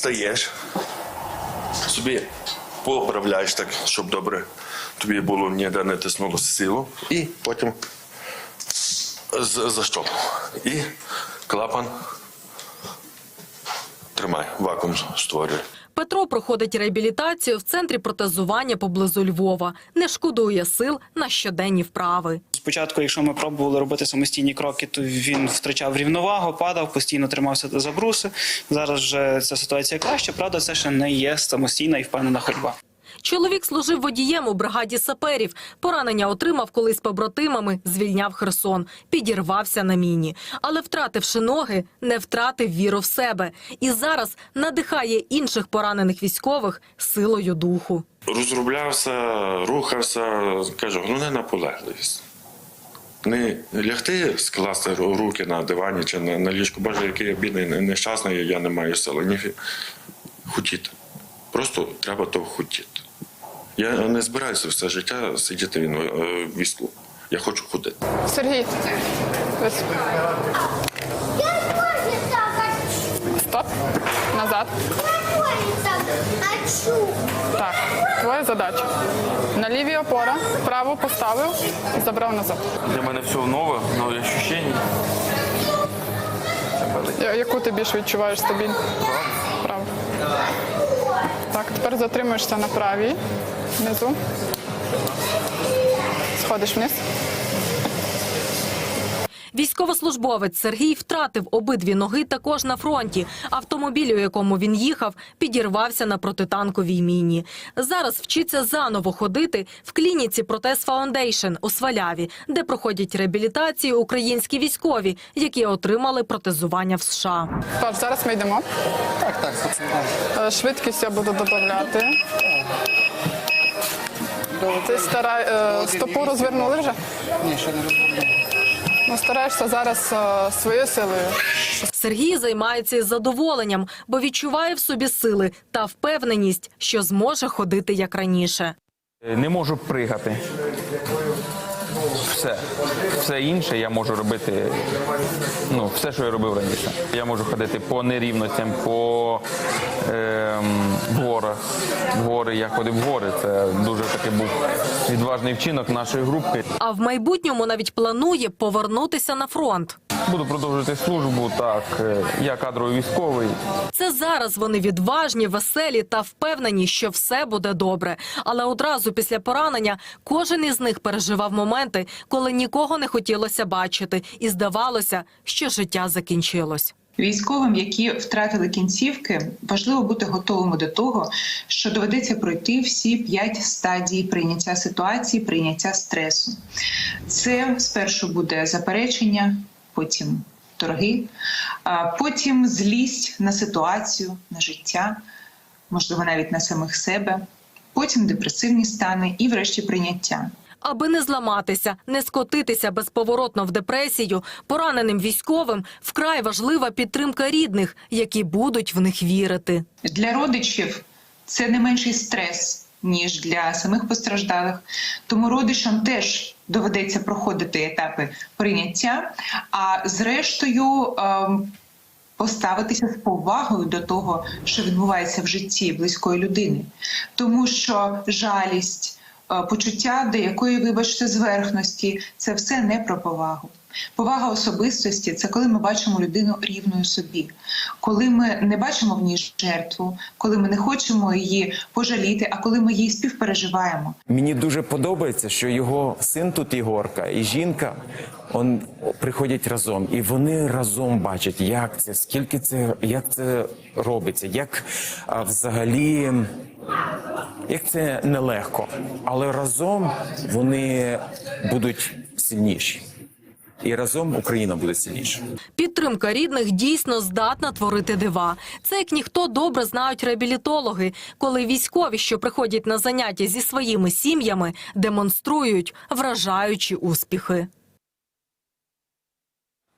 Стаєш, собі поправляєш так, щоб добре тобі було ніде не тиснуло силу. І потім з- защолкнув. І клапан тримай, вакуум створює. Петро проходить реабілітацію в центрі протезування поблизу Львова. Не шкодує сил на щоденні вправи. Спочатку, якщо ми пробували робити самостійні кроки, то він втрачав рівновагу, падав, постійно тримався за бруси. Зараз вже ця ситуація краща. Правда, це ще не є самостійна і впевнена ходьба. Чоловік служив водієм у бригаді саперів. Поранення отримав, коли з побратимами звільняв Херсон. Підірвався на міні. Але втративши ноги, не втратив віру в себе. І зараз надихає інших поранених військових силою духу. Розроблявся, рухався, кажу, ну не наполегливість. Не лягти, скласти руки на дивані чи на, на ліжку. Боже, який я бідний, не- нещасний, я не маю сили. Ні, хотіти. Просто треба того хотіти. Я не збираюся все життя сидіти в е, війську. Я хочу ходити. Сергій. ось. Стоп. Назад. Так. Твоя задача. На лівій опора, праву поставив і забрав назад. Для мене все нове, нові ощущення. Я- Яку ти більш відчуваєш стабільно? Право. Так, тепер затримуєшся на правій. Внизу. Сходиш вниз. Військовослужбовець Сергій втратив обидві ноги також на фронті. Автомобіль, у якому він їхав, підірвався на протитанковій міні. Зараз вчиться заново ходити в клініці Протез Фаундейшн у Сваляві, де проходять реабілітацію українські військові, які отримали протезування в США. Паш, зараз ми йдемо. Так, так. Швидкість я буду додати. Ти стара... е, стопу розвернули вже? Ні, ще не розвернули. Ну, стараєшся зараз е, своєю силою. Сергій займається із задоволенням, бо відчуває в собі сили та впевненість, що зможе ходити як раніше. Не можу пригати. Все. Все інше я можу робити. Ну, все, що я робив раніше. Я можу ходити по нерівностям, по ем, горах. Гори я ходив в гори. Це дуже такий був відважний вчинок нашої групи. А в майбутньому навіть планує повернутися на фронт. Буду продовжувати службу. Так, е, я кадровий військовий. Це зараз вони відважні, веселі та впевнені, що все буде добре. Але одразу після поранення кожен із них переживав моменти, коли нікого не хотілося бачити, і здавалося, що життя закінчилось. Військовим, які втратили кінцівки, важливо бути готовими до того, що доведеться пройти всі п'ять стадій прийняття ситуації, прийняття стресу. Це спершу буде заперечення, потім торги, потім злість на ситуацію, на життя, можливо, навіть на самих себе, потім депресивні стани і, врешті, прийняття. Аби не зламатися, не скотитися безповоротно в депресію, пораненим військовим вкрай важлива підтримка рідних, які будуть в них вірити. Для родичів це не менший стрес, ніж для самих постраждалих. Тому родичам теж доведеться проходити етапи прийняття, а зрештою. ем, Поставитися з повагою до того, що відбувається в житті близької людини, тому що жалість, е, почуття деякої, вибачте, зверхності це все не про повагу. Повага особистості це коли ми бачимо людину рівною собі, коли ми не бачимо в ній жертву, коли ми не хочемо її пожаліти, а коли ми її співпереживаємо. Мені дуже подобається, що його син тут Ігорка і жінка он приходять разом, і вони разом бачать, як це, скільки це, як це робиться, як а, взагалі. Як це нелегко, але разом вони будуть сильніші, і разом Україна буде сильніша. Підтримка рідних дійсно здатна творити дива. Це як ніхто добре знають реабілітологи, коли військові, що приходять на заняття зі своїми сім'ями, демонструють вражаючі успіхи.